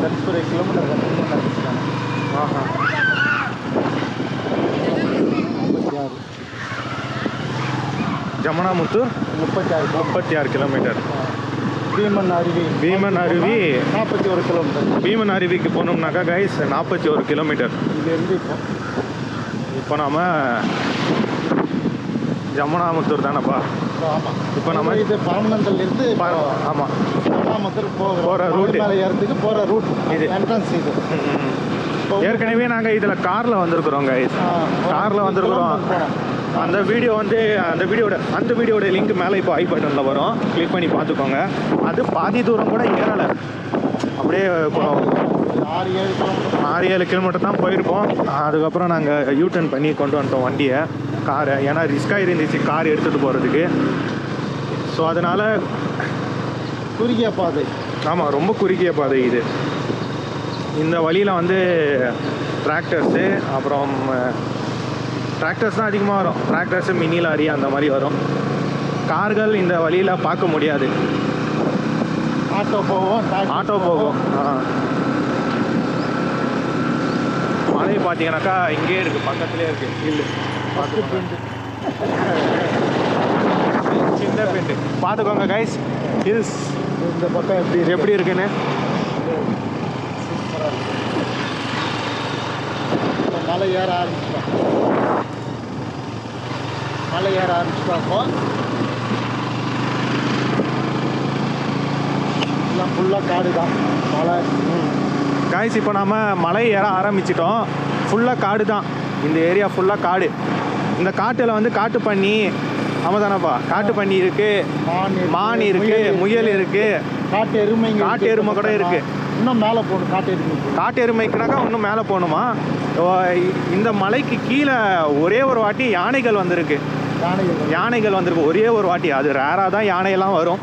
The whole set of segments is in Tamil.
தனுஷ்புரி கிலோமீட்டர் நடந்துச்சுக்காங்க ஆஹா. முப்பத்தி ஆறு ஜமுனாமுத்தூர்? முப்பத்தி ஆறு முப்பத்தி ஆறு கிலோமீட்டர் பீமன் அருவி. பீமன் அருவி. நாற்பத்தி ஒரு கிலோமீட்டர் பீமன் அருவிக்கு போகணும்னாக்கா கைஸ் நாற்பத்தி ஒரு கிலோமீட்டர் இங்கேருந்து இப்போ இப்போ நாம ஜமுனாமுத்தூர் தானேப்பா? ஆமாம் இப்போ நம்ம இது பரமனந்தல்லேருந்து பா- ஆமா. ராமத்தூர் போகிற. மேலே ஏறதுக்கு போகிற ரூட் இது. என்ட்ரன்ஸ் இது. ஏற்கனவே நாங்கள் இதில் காரில் ஆ, காரில் வந்திருக்கிறோம். அந்த வீடியோ வந்து அந்த வீடியோட அந்த வீடியோட லிங்க் மேலே இப்போ ஐ பட்டனில் வரும். கிளிக் பண்ணி பார்த்துக்கோங்க. அது பாதி தூரம் கூட ஏறலை. அப்படியே ஆறு ஏழு ஆறு ஏழு கிலோமீட்டர் தான் போயிருப்போம். அதுக்கப்புறம் நாங்கள் யூ டர்ன் பண்ணி கொண்டு வந்துட்டோம் வண்டியை. காரை ஏன்னா ரிஸ்க்காக இருந்துச்சு கார் எடுத்துகிட்டு போகிறதுக்கு ஸோ அதனால் குறுகிய பாதை. ஆமாம் ரொம்ப குறுகிய பாதை இது. இந்த வழியில் வந்து டிராக்டர்ஸு அப்புறம் டிராக்டர்ஸ் தான் அதிகமாக வரும். டிராக்டர்ஸு மினி லாரி அந்த மாதிரி வரும். கார்கள் இந்த வழியில் பார்க்க முடியாது. ஆட்டோ taxi ஆட்டோ போகும். மலை பார்த்தீங்கன்னாக்கா இங்கேயே இருக்குது பக்கத்துலேயே இருக்குது பெண்டு சின்ன பெண்டு. பார்த்துக்கோங்க கைஸ் ஹில்ஸ் இந்த பக்கம் எப்படி? எப்படி இருக்குன்னு? மலை ஏற ஆரம்பிச்சிட்டோம். மலை ஏற ஆரம்பிச்சிட்டோம் எல்லாம் ஃபுல்லாக காடு தான் மலை. காய்ஸ் இப்போ நாம மலை ஏற ஆரம்பிச்சிட்டோம். ஃபுல்லாக காடு தான் இந்த ஏரியா ஃபுல்லாக காடு. இந்த காட்டில் வந்து காட்டு பண்ணி ஆமாம் தானப்பா காட்டு பண்ணி இருக்கு. மான் இருக்கு, முயல் இருக்கு காட்டு எருமைங்க காட்டு. எருமை கூட இருக்கு. இன்னும் மேலே போகணும் காட்டு எருமைக்கு காட்டு எருமைக்குனாக்கா இன்னும் மேலே போகணுமா? இந்த மலைக்கு கீழே ஒரே ஒரு வாட்டி யானைகள் வந்திருக்கு. யானைகள். யானைகள் வந்திருக்கு. ஒரே ஒரு வாட்டி. அது ரேராக தான் யானையெல்லாம் வரும்.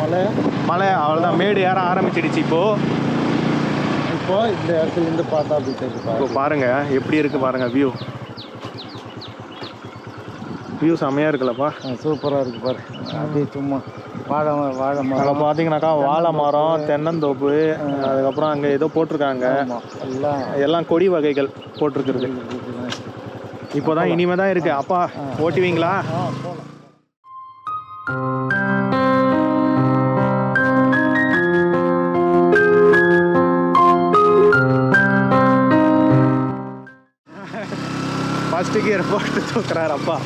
மலை. மலை அவ்வளோதான் மேடு ஏற ஆரம்பிச்சிடுச்சு இப்போ. இப்போ இந்த இடத்துல இருந்து பார்த்தா அப்படி தெரியுது. இப்போ பாரு. பாருங்க எப்படி இருக்கு பாருங்க வியூ வியூ செம்மையா இருக்குல்லப்பா. ஆ, சூப்பரா இருக்கு பாரு. அப்படியே சும்மா வாழை ம- வாழை அங்கே மரம் பார்த்தீங்கன்னாக்கா வாழை மரம் தென்னந்தோப்பு அதுக்கப்புறம் அங்கே ஏதோ போட்டிருக்காங்க. எல்லாம். எல்லாம் கொடி வகைகள் போட்டிருக்குறது. இதுதான். இப்போதான் இனிமே தான் இருக்கு. அப்பா ஓட்டுவீங்களா? ஃபர்ஸ்ட் கியர் போட்டு தூக்குறாரு அப்பா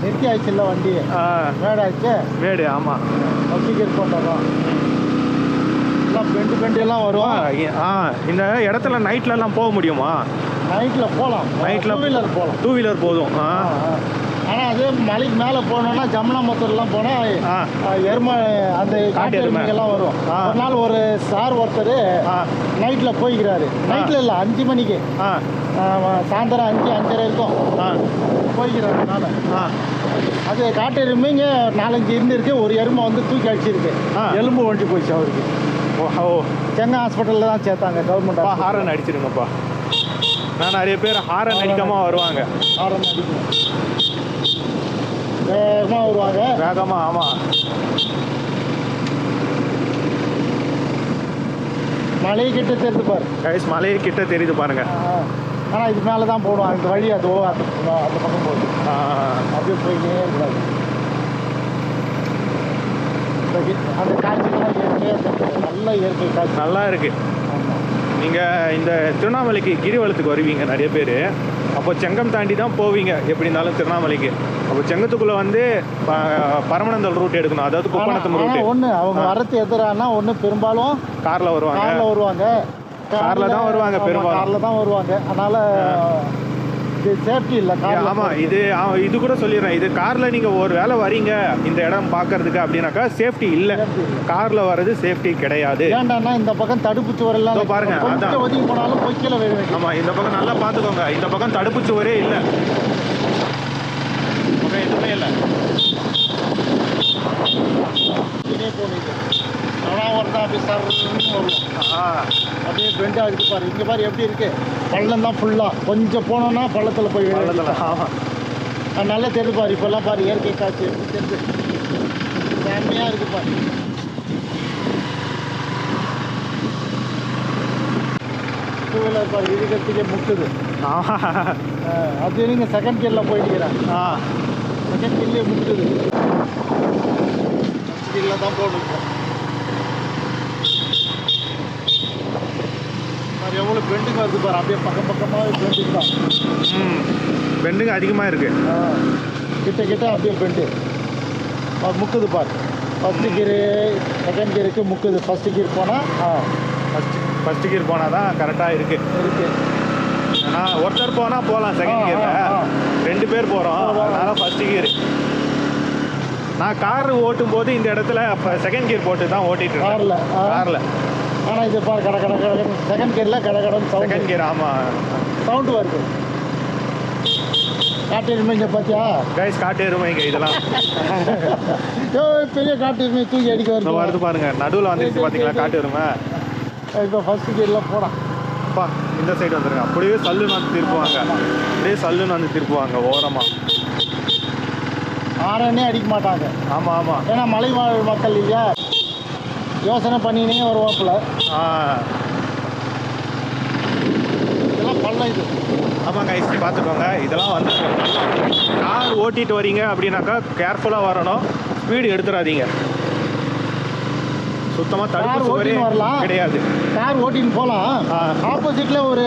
நிறுத்தி ஆயிடுச்சுல்ல வண்டி? ஆ, மேடாச்சு? மேடு ஆமாம் பப்ளிகர் போட்டோம் எல்லாம் பெண்டு பெண்டு எல்லாம் வரும் ஆ இந்த இடத்துல நைட்லலாம் போக முடியுமா? நைட்டில் போகலாம். நைட்ல டூ வீலர் போகலாம். டூ வீலர் போதும் ஆ. ஆனால் அதே மலைக்கு மேலே போனோம்னா ஜமுனாமத்தூர்லாம் போனால் எருமை அந்த காட்டு காட்டு எருமை. எருமைகள்லாம் வரும். ஒரு நாள் ஒரு சார் ஒருத்தர் நைட்டில் போய்க்கிறாரு. நைட்டில் இல்லை அஞ்சு மணிக்கு. சாயந்தரம் அஞ்சு அஞ்சரை இருக்கும். ஆ. போய்க்கிறாரு மேலே ஆ. அது காட்டு எருமைங்க நாலஞ்சு இருந்திருக்கு ஒரு எருமை வந்து தூக்கி அடிச்சிருக்கு. எலும்பு ஒண்டி போச்சு அவருக்கு. ஓ சென்னை ஹாஸ்பிட்டலில் தான் சேர்த்தாங்க கவர்மெண்ட் ஹாரன் அடிச்சிருங்கப்பா. நான் நிறைய பேர் ஹாரன் அடிக்காம வருவாங்க. ஹாரன் அடிக்கணும் வேகமாக வருவாங்க. வேகமா ஆமா. மலை கிட்ட தெரிந்து பாரு. கைஸ் மலையே கிட்ட தெரியுது பாருங்க. ஆனால் இது மேலே தான் போடுவோம் அந்த வழி அது ஓ அந்த அந்த பக்கம் போகுது அப்படியே போய்க்கிட்டே இருக்கக்கூடாது இந்த கி- அந்த காட்சிகள்லாம் இயற்கையாக நல்ல இயற்கை காட்சி. நல்லா இருக்கு. ஆமாம் நீங்க இந்த திருவண்ணாமலைக்கு கிரிவலத்துக்கு வருவீங்க நிறைய பேர். அப்போ செங்கம் தாண்டி தான் போவீங்க எப்படி இருந்தாலும் திருவண்ணாமலைக்கு. அப்போ செங்கத்துக்குள்ள வந்து ப- பரமனந்தல் ரூட் எடுக்கணும். அதாவது குப்பநத்தம் ரூட் ஒன்று அவங்க வரது எதிரானா ஒன்று பெரும்பாலும் கார்ல வருவாங்க. காரில் வருவாங்க. கார்ல தான் வருவாங்க பெரும்பாலும். காரில் தான் வருவாங்க. அதனால இது சேஃப்டி இல்லை ஏ, காரில் ஆமா இது இது கூட சொல்லிடுறேன். இது கார்ல நீங்க ஒரு வேளை வரீங்க இந்த இடம் பார்க்கறதுக்கு அப்படின்னாக்கா சேஃப்டி இல்ல. கார்ல வர்றது சேஃப்டி கிடையாது. ஏன்டான்னா இந்த பக்கம் தடுப்பு சுவர் எல்லாம் இதோ பாருங்க, அதான். ஒதுங்கி போனாலும் போய் கீழே விழ வேண்டியது ஆமா இந்த பக்கம் நல்லா பார்த்துக்கோங்க. இந்த பக்கம் தடுப்பு சுவரே இல்ல. பக்கம் எதுவுமே இல்ல. இதே போனீங்க ஆனால் ஒருத்தன் அப்படி சர்ன்னு வரும் ஆ, அப்படியே பெண்டாக இருக்கு பாரு. இங்கே பாரு எப்படி இருக்கு? பள்ளம் தான் ஃபுல்லாக கொஞ்சம் போனோம்னா பள்ளத்தில் போய் பள்ளத்துல ஆமா. வேண்டியது. அது நல்லா தெரியுது பாரு இப்போல்லாம் பாரு இயற்கை காட்சி எப்படி தெரியுது? செம்மையாக இருக்கு பாரு. டூ வீலர் பாரு இருக்கிறதுக்கே முட்டுது. அது நீங்கள் செகண்ட் கியரில் போயிட்டுக்கிறேன் ஆ. செகண்ட் கியர்லேயே முட்டுது. தான் போட்டுருக்கோம் பெண்டுங்க வருது பாரு அப்படியே பக்கம் பக்கமாக பெண்டுங்க தான் ம் பெண்டுங்க அதிகமாக இருக்கு. ஆ, கிட்ட கிட்ட அப்படியே பெண்டு. முக்குது பாரு. ஃபஸ்ட்டு கீரு செகண்ட் கீருக்கு முக்குது. ஃபஸ்ட்டு கீர் போனால் ஆ. ஃபஸ்ட் ஃபஸ்ட்டு கியர் போனால் தான் கரெக்டாக இருக்கு. இருக்கு. ஏன்னா ஒருத்தர் போனால் போகலாம் செகண்ட் கியரில். ரெண்டு பேர் போகிறோம் அதனால ஃபஸ்ட்டு கியர் நான் கார் ஓட்டும் போது இந்த இடத்துல செகண்ட் கியர் போட்டு தான் ஓட்டிட்டு இருக்கேன் காரில் காரில் ஆனால் இது பாரு கட கட கட செகண்ட் கீரில் கட கடன் செகண்ட் கியர் ஆமாம் சவுண்டு வருது. காட்டு எருமைங்க பார்த்தியா கைஸ் காட்டு எருமைங்க இதெல்லாம். பெரிய காட்டு எருமை தூக்கி அடிக்க வருது. வருது பாருங்க நடுவில் வந்துருச்சு பார்த்தீங்களா காட்டு எருமை? இப்போ ஃபஸ்ட்டு கீரில் போடான் அப்பா இந்த சைடு வந்துருங்க. அப்படியே சல்லுன்னு வந்து திருப்புவாங்க. அப்படியே சல்லுன்னு வந்து திருப்புவாங்க ஓரமாக ஆரனே அடிக்க மாட்டாங்க. ஆமாம் ஆமாம் ஏன்னா மலைவாழ் மக்கள் இல்லையா? யோசனை பண்ணினே வருவாப்புல. இதெல்லாம் பள்ளம் இது. ஆமாம் கைஸ் பார்த்துக்கோங்க. இதெல்லாம் வந்து கார் ஓட்டிட்டு வரீங்க அப்படின்னாக்கா கேர்ஃபுல்லாக வரணும். ஸ்பீடு எடுத்துடாதீங்க சுத்தமாக தடுப்பு சுவரே வரலாம். கிடையாது. கார் ஓட்டின்னு போகலாம் ஆ. ஆப்போசிட்ல ஒரு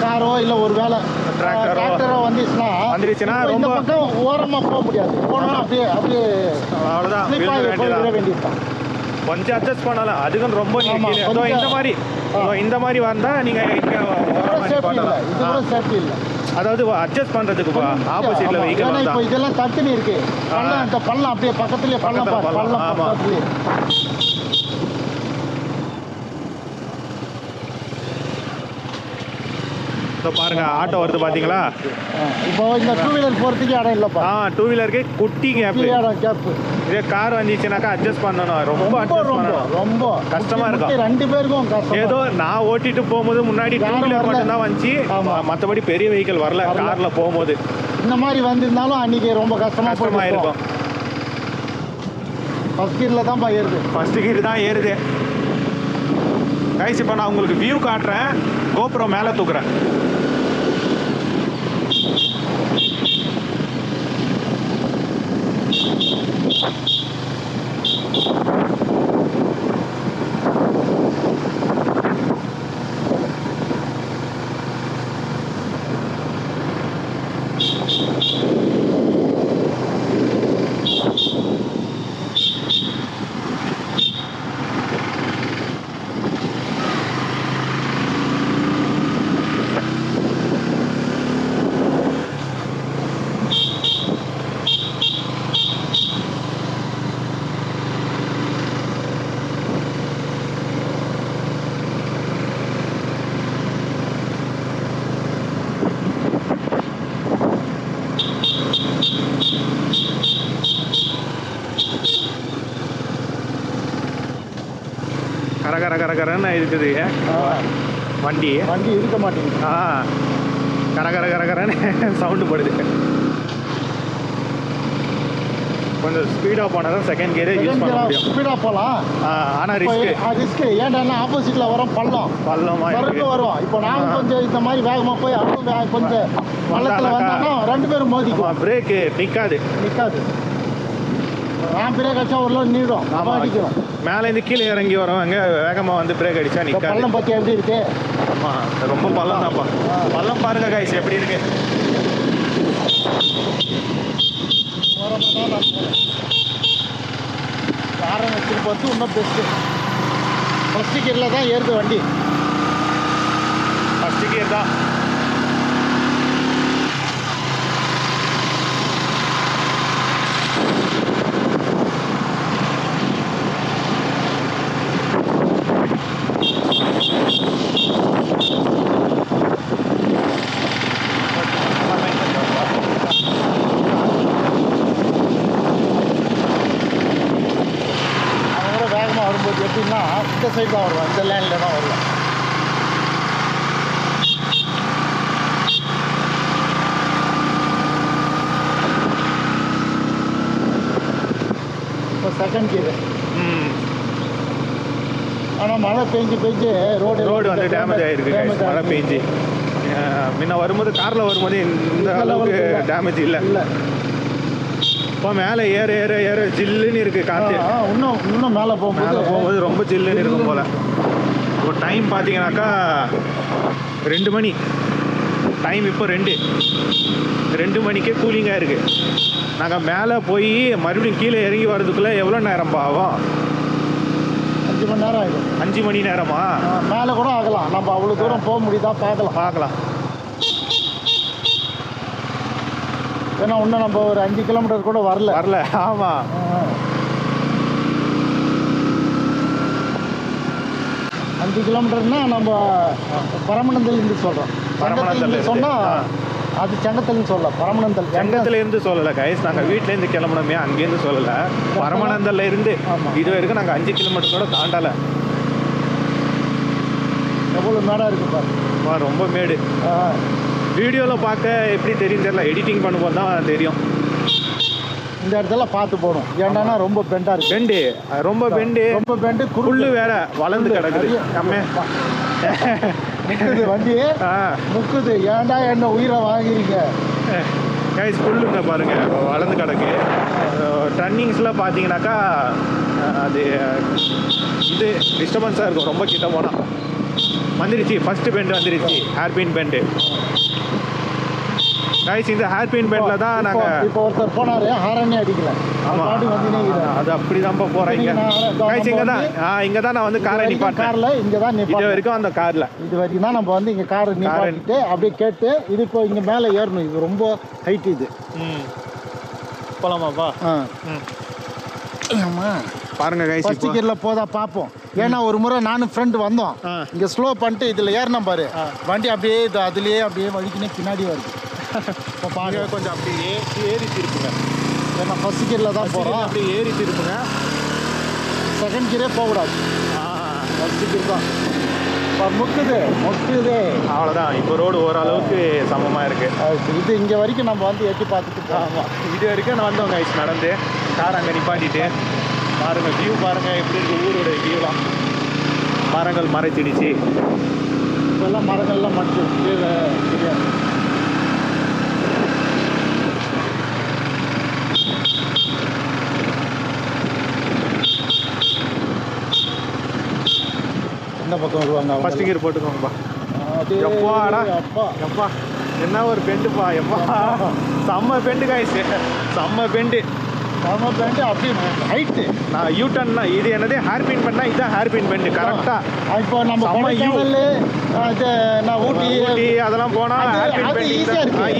காரோ இல்லை ஒரு வேலை. டிராக்டரோ வந்துச்சுன்னா வந்துருச்சுன்னா ரொம்ப- ஓரமாக போக முடியாது. போனால் ஆமா. அப்படியே அப்படியே அவ்வளோதான் வேண்டியதான் கொஞ்சம் அட்ஜஸ்ட் பண்ணலாம் அதுக்கும் ரொம்ப நீங்க ஆமா, கீழே. இதோ கொஞ்சம். இந்த மாதிரி. இந்த மாதிரி வந்தா நீங்க இங்க இது கூட ஓரமா சேஃப்டி இல்லை. நிப்பாட்டலாம். இது கூட ஆ. சேஃப்டி இல்லை. அதாவது அட்ஜஸ்ட் பண்றதுக்குப்பா ஆப்போசிட்ல. வெஹிக்கிள் வந்தா. இதெல்லாம் தட்டுன்னு இருக்கு. பள்ளம் இந்த பள்ளம் அப்படியே பக்கத்துலயே பள்ளம் பள்ளம், பள்ளம் ஆமா. பக்கத்துலயே இதோ பாருங்க ஆட்டோ வருது பாத்தீங்களா? ஆ, இப்போ இந்த டூ வீலர் போகிறதுக்கு இடம் இல்லைப்பா. ஆ டூ வீலருக்கு குட்டி கேப் இடம் இதே கார் வந்துச்சுனாக்கா அட்ஜஸ்ட் பண்ணணும். ரொம்ப அட்ஜஸ்ட் ரொம்ப பண்ணணும். ரொம்ப. கஷ்டமா முட்டி, இருக்கும். ரெண்டு பேருக்கும் கஷ்டம் ஏதோ நான் ஓட்டிட்டு போகும்போது முன்னாடி டூ வீலர் வரல. மட்டும் தான் வந்துச்சு. மற்றபடி பெரிய வெஹிக்கிள் வரல. கார்ல போகும்போது. இந்த மாதிரி வந்திருந்தாலும் அன்னைக்கு ரொம்ப கஷ்டமா கஷ்டமா இருக்கும். ஃபர்ஸ்ட் கீரில் தான் ஏறுது. ஃபர்ஸ்ட் கீர் தான் ஏறுது. கைஸ் இப்போ நான் உங்களுக்கு வியூ காட்டுறேன். கோபுரம் மேலே தூக்குறேன். கர கர கர கரன்னு இருக்குது. வண்டி. வண்டி இருக்க மாட்டேங்குது. ஆ. கர கர கர கரன்னு சவுண்டு போடுது. கொஞ்சம் ஸ்பீடாக போனால் தான் செகண்ட் கியரே யூஸ் பண்ண முடியும். ஸ்பீடாக போகலாம் ஆனால் ரிஸ்க்கு ரிஸ்க் ஏன்டா ஆப்போசிட்ல வரோம்? பள்ளம். பள்ளமாக இருக்கு. வரும். இப்போ நான். கொஞ்சம் இந்த மாதிரி வேகமா போய் அவனும் கொஞ்சம் பள்ளத்துல வந்தானா ரெண்டு பேரும் மோதிக்கும் பிரேக்கு நிற்காது நிற்காது நான் பிரேக் அடிச்சா லோன் நீடும் ஆமா அடிக்கிறோம். மேலேருந்து கீழே இறங்கி வரவங்க வேகமாக வந்து பிரேக் அடிச்சா நிற்காது பள்ளம் பத்தி எப்படி இருக்கு? ஆமா ரொம்ப பள்ளம் தான்ப்பா. பள்ளம் பாருங்க கைஸ் எப்படி இருக்கு? காரம் வச்சுட்டு பார்த்து இன்னும் பெஸ்ட்டு ஃபஸ்ட்டு கீரில் தான் ஏறுது வண்டி. ஃபர்ஸ்ட் கியர் தான் அவன் கூட வேகமாக வரும்போது எப்படின்னா இந்த சைடு தான் வருவான் இந்த லேண்டில் தான் வருவான் ம். ஆனால் மழை பெஞ்சு பெஞ்சு ரோடு ரோடு வந்து டேமேஜ் ஆயிருக்கு guys. மழை பெஞ்சு. முன்ன வரும்போது காரில் வரும்போது இந்த அளவுக்கு டேமேஜ் இல்லை. இல்லை. இப்போ மேலே ஏற ஏற ஏற ஜில்லுன்னு இருக்கு காற்று இன்னும் இன்னும் மேலே மேலே போகும்போது போகும்போது ரொம்ப ஜில்லுன்னு இருக்கும் போல. இப்போ டைம் பார்த்தீங்கன்னாக்கா ரெண்டு மணி. டைம் இப்போ ரெண்டு. ரெண்டு மணிக்கே கூலிங்காக இருக்குது நாங்கள் மேலே போய் மறுபடியும் கீழே இறங்கி வர்றதுக்குள்ளே எவ்வளோ நேரம் ஆகும்? அஞ்சு மணி நேரம் ஆகிடும் அஞ்சு மணி நேரமா? மேலே கூட ஆகலாம். நம்ம அவ்வளோ தூரம் போக முடியுதா பார்க்கலாம். பார்க்கலாம். ஏன்னா இன்னும் நம்ம ஒரு அஞ்சு கிலோமீட்டர் கூட வரல. வரல. ஆமாம். அஞ்சு கிலோமீட்டர்னா நம்ம பரமநந்தல்லேருந்து சொல்கிறோம் பரமநந்தல்ல இருந்து. சொன்னால். அது செங்கத்தல்னு சொல்லலாம் பரமநந்தல் செங்கத்துல. இருந்து சொல்லலை கைஸ் நாங்கள் வீட்டிலேருந்து கிளம்பணுமே அங்கேருந்து சொல்லலை. பரமநந்தல்ல இருந்து. இது வரைக்கும் நாங்கள் அஞ்சு கிலோமீட்டர் கூட தாண்டலை. எவ்வளோ மேடாக இருக்கு பாரு. வா, ரொம்ப மேடு. வீடியோவில் பார்க்க எப்படி தெரியும் தெரியல. எடிட்டிங் பண்ணும்போது தான் தெரியும். இந்த இடத்துல பார்த்து போகணும். ஏன்டானா ரொம்ப பெண்டாக இருக்கு. பெண்டு ரொம்ப பெண்டு ரொம்ப பெண்டு குருள் வேற வளர்ந்து கிடக்குது. நிறைய. முக்குது வண்டி ஆ. முக்குது. ஏன்டா என்ன உயிரை வாங்குறீங்க? கைஸ் புல்லுங்க பாருங்க. வளர்ந்து கிடக்கு. டர்னிங்ஸ்லாம் பார்த்தீங்கன்னாக்கா அது இது டிஸ்டர்பன்ஸாக இருக்கும். ரொம்ப கிட்ட போனால் வந்துருச்சு. ஃபர்ஸ்ட் பெண்ட் வந்துருச்சு. ஹேர்பின் பெண்டு கைஸ் இந்த ஹேர்பின் பெண்டில் தான் நாங்கள் இப்போ ஒருத்தர் போனாரு ஹாரனே அடிக்கல. ஆமா. பாடி வந்துனே இருக்கிறார். அது அப்படி தான் நம்ம கைஸ் இங்கே தான் ஆ இங்கே தான் நான் வந்து காரை நிப்பாட்டேன் கார்ல இங்க தான் இது நிப்பாட்டணும் வரைக்கும் அந்த காரில். இது வரைக்கும் தான் நம்ம வந்து இங்க கார் நிப்பாட்டிட்டு அப்படியே கேட்டு இது இப்போ இங்க மேல ஏறணும். இது ரொம்ப ஹைட் இது. ம். போகலாமாப்பா ஆ. ஆமா. பாருங்க கைஸ் ஃபர்ஸ்ட் கியர்ல போதா பார்ப்போம் ஏன்னா ஒரு முறை நானும் ஃப்ரெண்டு வந்தோம். இங்க ஸ்லோ பண்ணிட்டு இதுல ஏறினோம் பாரு. வண்டி அப்படியே அதுலயே அப்படியே வலிக்கினே பின்னாடி வருது. இப்போ பாருங்க. கொஞ்சம் அப்படி ஏ ஏறி திருப்புங்க ஏன்னா ஃபர்ஸ்ட் கியர்ல தான் போறோம். அப்படி ஏறி திருப்புங்க செகண்ட் கியரே போகக்கூடாது. ஆ ஃபர்ஸ்ட் கியர் தான். இப்போ முக்குது முக்குது அவ்வளோதான் இப்போ ரோடு ஓரளவுக்கு சமமாக இருக்கு. அது இது இங்க வரைக்கும் நம்ம வந்து எட்டி பார்த்துட்டு ஆமாம் இது வரைக்கும் நான் வந்தோம் கைஸ் நடந்து. கார் அங்கே நிப்பாட்டிட்டு. பாருங்க வியூ பாருங்க. எப்படி இருக்கு ஊரோட வியூலாம் மரங்கள் மறைச்சிடுச்சு. இப்பெல்லாம் மரங்கள்லாம் மட்டும் தெரியாது. பக்கம் வருவாங்க ஃபர்ஸ்ட் கியர் போட்டுக்கோங்கப்பா. எப்பாடா? அப்பா எப்பா. என்ன ஒரு பெண்டுப்பா எப்பா. செம்ம பெண்டு கைஸ் செம்ம பெண்டு. நம்ம பேண்ட் அப்படியே ஹைட்டு நான் யூ டர்ன்னா இது என்னது? ஹேர் பின் பண்ணா? இதான் ஹேர் பின் பெண்டு கரெக்டாக இப்போ நம்ம செம்ம. கொடைக்கானல் இது நான் ஊட்டி ஊட்டி அதெல்லாம் போனால் ஹேர் பின் பெண்டு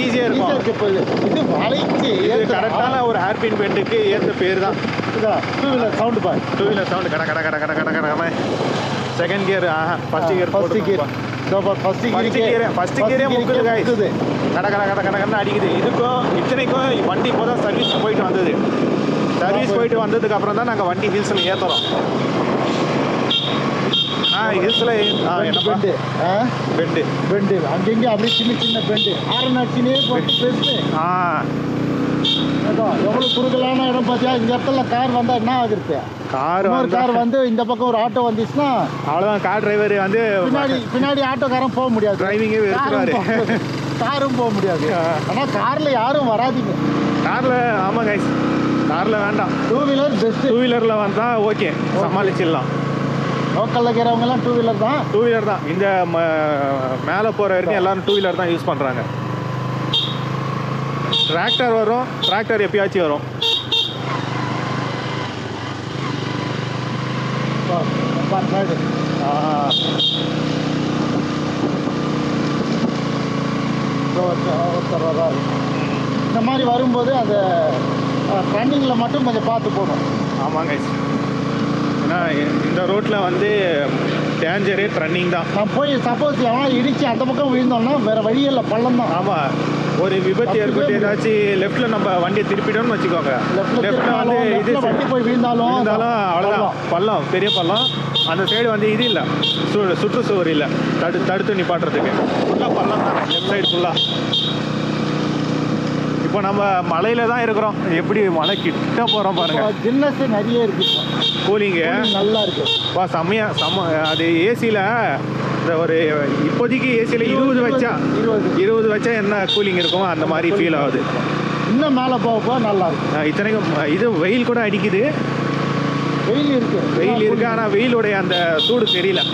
ஈஸியாக இருக்கும். இப்போ இது வளைச்சு இது கரெக்டான ஒரு ஹேர் பின் பெண்டுக்கு ஏற்ற பேர் தான். டூ வீலர் சவுண்டு பாய் டூ வீலர் சவுண்ட் கட கட கட கட கட கடமே செகண்ட் கியர் ஆஹா first gear first gear first first gear gear first கியரே முக்குது guys. கட கட கட கட கடன்னு அடிக்குது இதுக்கும் இத்தனைக்கும் வண்டி இப்போ தான் சர்வீஸ் போயிட்டு வந்தது சர்வீஸ் போயிட்டு வந்ததுக்கு அப்புறம் தான் நாங்கள் வண்டி ஹில்ஸில் ஏற்றுறோம் ஆ ஹில்ஸில் பெண்டு பெண்டு பெண்டு அங்கங்கே அப்படியே சின்ன சின்ன பெண்டு ஆரன் அடிச்சுனே போட்டு ஆ எவ்வளோ குறுகலான இடம் பார்த்தியா இந்த இடத்துல கார் வந்தால் என்ன ஆகுறது? கார் வந்து கார் வந்து இந்த பக்கம் ஒரு ஆட்டோ வந்துச்சுன்னா அவ்வளோதான் கார் டிரைவர் வந்து பின்னாடி பின்னாடி ஆட்டோக்காரன் போக முடியாது. டிரைவிங்கே வெறுக்கிறாரு காரும் போக- முடியாது. ஆனால் காரில் யாரும் வராதீங்க. காரில் ஆமாம் கைஸ் காரில் வேண்டாம். டூ வீலர் பெஸ்ட்டு டூ வீலரில் வந்தால் ஓகே சமாளிச்சிடலாம். லோக்கலில் இருக்கிறவங்கலாம் டூ வீலர் தான். டூ வீலர் தான். இந்த மேலே போகிற வரைக்கும் எல்லாரும் டூ வீலர் தான் யூஸ் பண்ணுறாங்க டிராக்டர் வரும் டிராக்டர் எப்பயாச்சும் வரும். இந்த மாதிரி வரும்போது அந்த ரன்னிங்கில் மட்டும் கொஞ்சம் பார்த்து போகணும். ஆமாங்க. ஏன்னா இந்த ரோட்டில் வந்து டேஞ்சரே ரன்னிங் தான். நான் போய் சப்போஸ் எவனா இடிச்சு அந்த பக்கம் விழுந்தோம்னா வேற வழி இல்லை பள்ளம் தான். ஆமாம் ஒரு விபத்து ஏற்பட்டு. ஏதாச்சும் லெஃப்ட்டில் நம்ம வண்டியை திருப்பிட்டோம்னு வச்சுக்கோங்க. லெஃப்ட்ல வந்து இது லெஃப்ட்ல வண்டி போய் விழுந்தாலும் இருந்தாலும் அவ்வளோதான் பள்ளம். பெரிய பள்ளம். அந்த சைடு வந்து இது இல்லை. சு சுற்றுச்சுவர் இல்லை. தடு தடுத்து நிப்பாட்டுறதுக்கு. ஃபுல்லாக பள்ளம் தான். லெஃப்ட் சைடு ஃபுல்லாக இப்போ நம்ம மலையில தான் இருக்கிறோம். எப்படி மலை கிட்ட போகிறோம் பாருங்க. ஜின்னஸ் நிறைய இருக்கு. கூலிங்கு நல்லா இருக்கு. வா செம்மையா செம்ம அது ஏசியில் இந்த ஒரு இப்போதைக்கு ஏசியில் இருபது வச்சா இருபது. இருபது வச்சா என்ன கூலிங் இருக்குமோ அந்த மாதிரி ஃபீல் ஆகுது. இன்னும் மேலே போக போக நல்லா இருக்கு அஹ் இத்தனைக்கும் இது வெயில் கூட அடிக்குது. வெயில் இருக்கு. வெயில் இருக்கு ஆனால் வெயிலுடைய அந்த சூடு தெரியல.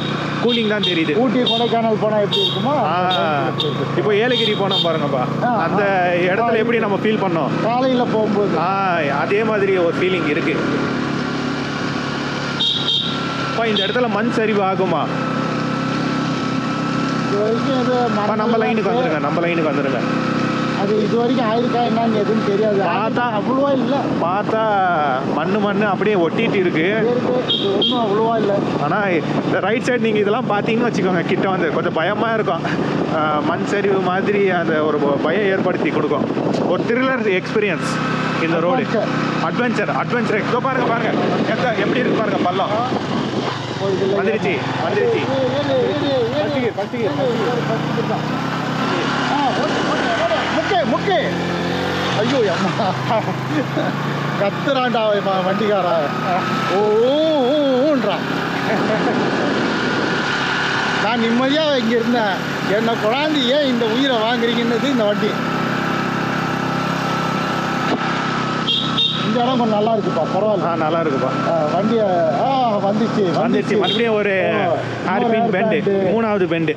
கூலிங் தான் தெரியுது. ஊட்டி கொடைக்கானல் போனா எப்படி இருக்குமோ அந்த. இப்போ ஏலகிரி போனோம் பாருங்கப்பா. அந்த இடத்துல எப்படி நம்ம ஃபீல் பண்ணோம்? காலையில போகும்போது. ஆ அதே மாதிரி ஒரு ஃபீலிங் இருக்கு. அப்பா இந்த இடத்துல மண் சரிவு ஆகுமா இது வரைக்கும் அப்பா நம்ம லைனுக்கு இருக்கு. வந்துருங்க நம்ம லைனுக்கு வந்துருங்க. அது இது வரைக்கும் ஆயிருக்கா என்னன்னு எதுவும் தெரியாது. பார்த்தா- அவ்வளோவா இல்லை. பார்த்தா மண்ணு மண்ணு அப்படியே ஒட்டிட்டு இருக்கு. ஒன்றும் அவ்வளோவா இல்லை. ஆனால் இந்த ரைட் சைடு நீங்கள் இதெல்லாம் பார்த்தீங்கன்னு வச்சுக்கோங்க கிட்ட வந்து கொஞ்சம் பயமாக இருக்கும். மண் சரிவு மாதிரி அந்த ஒரு பயம் ஏற்படுத்தி கொடுக்கும். ஒரு த்ரில்லர் எக்ஸ்பீரியன்ஸ் இந்த ரோடு. அட்வென்ச்சர் அட்வென்ச்சர் இதோ பாருங்க பாருங்க. எப்படி இருக்கு பாருங்க பள்ளம். வந்துருச்சு வந்துருச்சு. முக்கே ஐயோ அம்மா. கத்துறான்டா ஓன்றான் நான் நிம்மதியாக இங்கே இருந்தேன். என்னை குழந்தைய இந்த உயிரை வாங்குறீங்கன்னது இந்த வண்டி. இந்த இடம் கொஞ்சம் நல்லா இருக்குப்பா பரவாயில்ல. நல்லா இருக்குப்பா. வண்டியை வந்துச்சு வந்துருச்சு மறுபடியும் ஒரு ஹேர்பின் பெண்டு மூணாவது bend.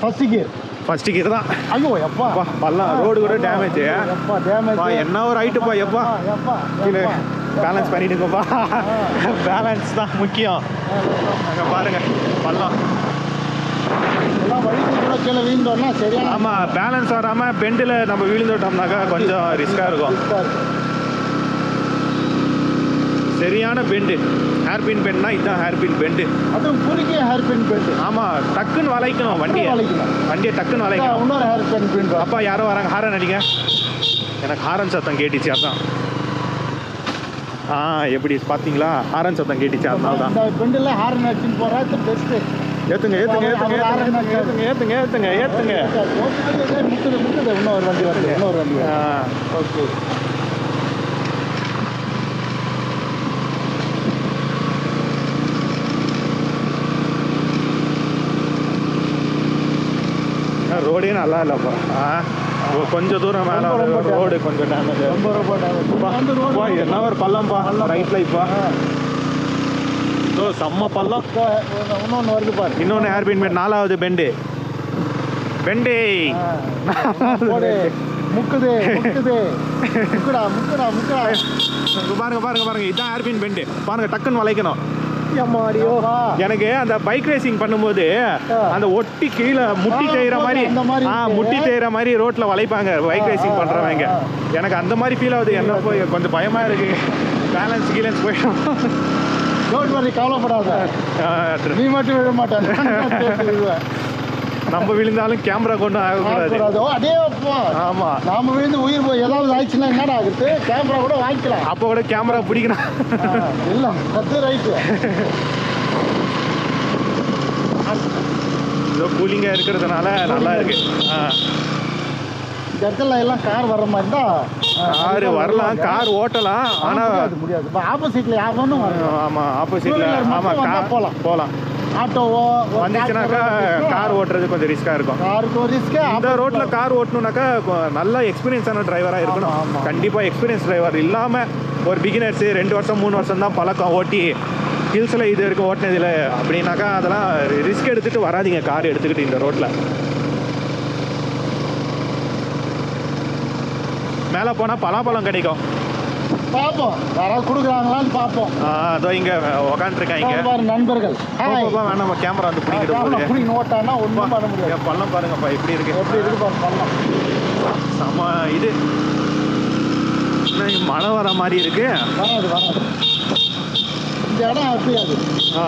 First gear first gear தான். ஐயோ எப்பா. பள்ளம், road கூட. எப்பா டேமேஜ் அப்பா, என்ன ஒரு ஹைட்டுப்பா எப்பா. எப்பா கீழே. பேலன்ஸ் பண்ணிடுங்கப்பா. பேலன்ஸ் தான் முக்கியம். அங்கே பாருங்க பள்ளம் ஆமாம் பேலன்ஸ் வராமல் பெண்டில் நம்ம விழுந்துட்டோம்னாக்கா கொஞ்சம் ரிஸ்க்காக இருக்கும். சரியான பெண்டு ஹேர்பின் பெண்ட்னா இதுதான் ஹேர்பின் பெண்டு அதுவும் குறுகிய ஹேர்பின் பெண்டு ஆமாம் டக்குன்னு வளைக்கணும் வண்டியை. வளைக்கணும். வண்டியை டக்குன்னு வளைக்கணும். இன்னொரு ஹேர்பின் பெண்டு அப்பா யாரோ வராங்க. ஹாரன் அடிங்க. எனக்கு ஹாரன் சத்தம் கேட்டுச்சு அதான். ஆ எப்படி பார்த்தீங்களா ஹாரன் சத்தம் கேட்டுச்சு அதனால தான். பெண்டில் ஹாரன் அடிச்சுன்னு போகிறா பெஸ்ட்டு ஏத்துங்க ஏத்துங்க ஏத்துங்க ஏத்துங்க ஏத்துங்க ஏத்துங்க ஏத்துங்க முத்துது முத்துது இன்னொரு வண்டி வருது இன்னொரு வண்டி ஆ ஓகே. ரோடே நல்லா இல்லைப்பா. ஆ? கொஞ்சம் தூரம் மேலே ரோடு கொஞ்சம் டேமேஜ் ரொம்ப ரொம்ப பா என்ன ஒரு பள்ளம்பா ரைட்ல இப்போ ஓ செம்ம பள்ளம். இப்போ இன்னொன்று வருது பாரு. இன்னொன்று ஹேர்பின் பெண்ட் நாலாவது பெண்டு பெண்டே முக்குது முக்குது. முக்குடா முக்குடா பாருங்க பாருங்க பாருங்க. இதான் ஹேர்பின் பெண்டு பாருங்க டக்குன்னு வளைக்கணும். எனக்கு அந்த பைக் ரேசிங் பண்ணும்போது. அந்த ஒட்டி கீழே முட்டி தேயிற மாதிரி ஆ. முட்டி தேயிற மாதிரி ரோட்ல வளைப்பாங்க பைக் ரேசிங் பண்றவங்க. எனக்கு அந்த மாதிரி ஃபீல் ஆகுது. என்ன போய் கொஞ்சம் பயமா இருக்கு. பேலன்ஸ் கீலன்ஸ் போயிடும். டோன்ட் வரி கவலைப்படாத. நீ மட்டும் விழ மாட்டேன் நம்ம விழுந்தாலும் கேமரா கொண்டு ஆகக்கூடாது. அதே ஆமா. நாம விழுந்து உயிர் போய் ஏதாவது ஆயிடுச்சுன்னா என்னடா ஆகுது கேமரா கூட வாங்கிக்கலாம். அப்போ கூட கேமரா பிடிக்கணும். இல்ல. அது ரைட்டு இதோ கூலிங்கா இருக்கிறதுனால நல்லா இருக்கு. இந்த இடத்துல எல்லாம் கார் வர்ற மாதிரி தான் கார் வரலாம். கார் ஓட்டலாம். ஆனா முடியாது ஆப்போசிட்ல யாவனும் வரலாம் ஆமா ஆப்போசிட்ல Two wheeler ஆமா மட்டும் வந்தா கார் போலாம். போலாம். ஆட்டோவோ வந்துச்சுனாக்கா கார் ஓட்டுறது கொஞ்சம் ரிஸ்கா இருக்கும். காருக்கு ரிஸ்க் இந்த ரோட்ல கார் ஓட்டணும்னாக்கா கொ- நல்ல எக்ஸ்பீரியன்ஸான டிரைவரா ஆமா, இருக்கணும். ஆமா. கண்டிப்பா எக்ஸ்பீரியன்ஸ் டிரைவர் இல்லாம ஒரு பிகினர்ஸ் ரெண்டு வருஷம் மூணு வருஷம் தான் பழக்கம். ஓட்டி ஹில்ஸ்ல இது வரைக்கும் ஓட்டினதில்ல அப்படின்னாக்கா அதெல்லாம் ரிஸ்க் எடுத்துட்டு வராதீங்க. கார் எடுத்துக்கிட்டு இந்த ரோட்ல மேலே போனால் பலாப்பழம் கிடைக்கும். பார்ப்போம். யாராவது கொடுக்குறாங்களான்னு பார்ப்போம். அதோ இங்க உக்காந்துருக்காங்க பாரு, பாரு நண்பர்கள். வேணாம் நம்ம கேமரா வந்து பிடிக்கிட்டு போகுது. புடி நோட்டானா ஒன்றும் பண்ண முடியாது. பள்ளம் பாருங்கப்பா எப்படி இருக்கு? எப்படி இருக்கு பண்ணலாம் செம இது. மழை வர மாதிரி இருக்கு. வராது வராது. இந்த இடம் எப்படி அது ஆ.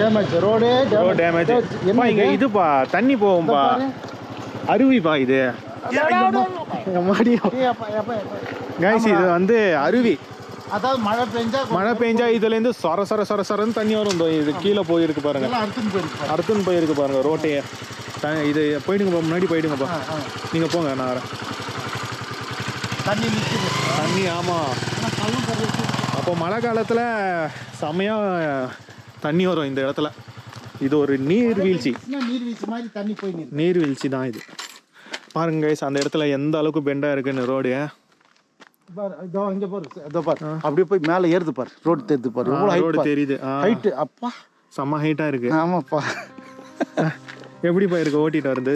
Damage road road damage. அப்பா, இங்க இதுப்பா தண்ணி போகும்பா. அருவிப்பா இது. Guys, இது வந்து அருவி. அதாவது மழை பெஞ்சா மழை பெஞ்சா இதுலேருந்து சொர சொர சொர சொரன்னு தண்ணி வரும். இதோ கீழே போயிருக்கு பாருங்க. எல்லாம் அறுத்துன்னு போயிருக்கு அடுத்துன்னு போயிருக்கு பாருங்க ரோட்டையே. இது போயிடுங்கப்பா முன்னாடி போயிடுங்கப்பா. நீங்கள் போங்க நான் வரேன். தண்ணி தண்ணி ஆமாம் அப்போ மழை காலத்தில் செம்மையாக தண்ணி வரும் இந்த இடத்துல. இது ஒரு நீர்வீழ்ச்சி. நீர்வீழ்ச்சி மாதிரி தண்ணி போய் நீர்வீழ்ச்சி தான் இது. பாருங்க guys அந்த இடத்துல எந்த அளவுக்கு பெண்டாக இருக்குன்னு ரோடு பாரு இதோ இங்க பாரு இதோ பாரு. அப்படியே போய் மேலே ஏறுது பாரு ரோடு தெரியுது பாரு. எவ்வளோ ரோடு தெரியுது. ஹைட்டு அப்பா. செம்ம ஹைட்டாக இருக்கு. ஆமாப்பா. எப்படி போயிருக்கு ஓட்டிட்டு வருது.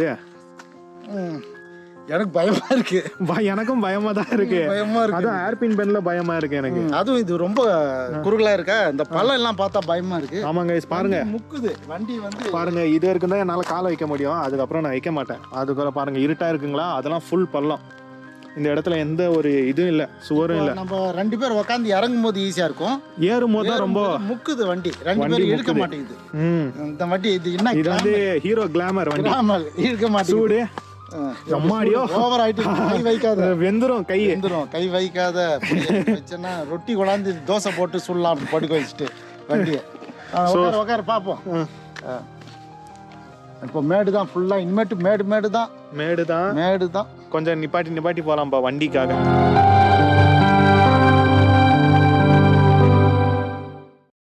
எனக்கு பயமா இருக்கு. எனக்கும் பயமா தான் இருக்கு. பயமா இருக்கு. அதான் ஏர்பின் பென்ல பயமா இருக்கு எனக்கு. அதுவும் இது ரொம்ப குறுகலா இருக்கா? இந்த பள்ளம் எல்லாம் பார்த்தா பயமா இருக்கு. ஆமாங்க பாருங்க. முக்குது. வண்டி வந்து பாருங்க இது வரைக்கும் தான் என்னால் காலை வைக்க முடியும். அதுக்கப்புறம் நான் வைக்க மாட்டேன். அதுக்குள்ள பாருங்க இருட்டா இருக்குங்களா? அதெல்லாம் ஃபுல் பள்ளம். இந்த இடத்துல எந்த ஒரு இதுவும் இல்லை சுவரும் இல்லை. நம்ம ரெண்டு பேர் உட்காந்து இறங்கும் போது ஈஸியா இருக்கும். ஏறும் போது ரொம்ப முக்குது வண்டி. ரெண்டு பேரும் இழுக்க. மாட்டேங்குது. ம். இந்த வண்டி இது என்ன இது வந்து ஹீரோ கிளாமர் வண்டி. இழுக்க மாட்டேங்குது. சூடு எம்மாடியோ. ஓவர் ஆயிட்டு கை வைக்காத. வெந்துரும் கை. வந்துரும். கை வைக்காத. வச்சேன்னா ரொட்டி கொண்டாந்து தோசை போட்டு சுடலாம் படுக்க வச்சுட்டு. வண்டியை. ஆ, உட்காரு உட்காரு பார்ப்போம். இப்போ மேடு தான் ஃபுல்லாக இனிமேட்டு மேடு மேடு தான் மேடு தான் மேடு தான் கொஞ்சம் நிப்பாட்டி நிப்பாட்டி போலாம்ப்பா வண்டிக்காக.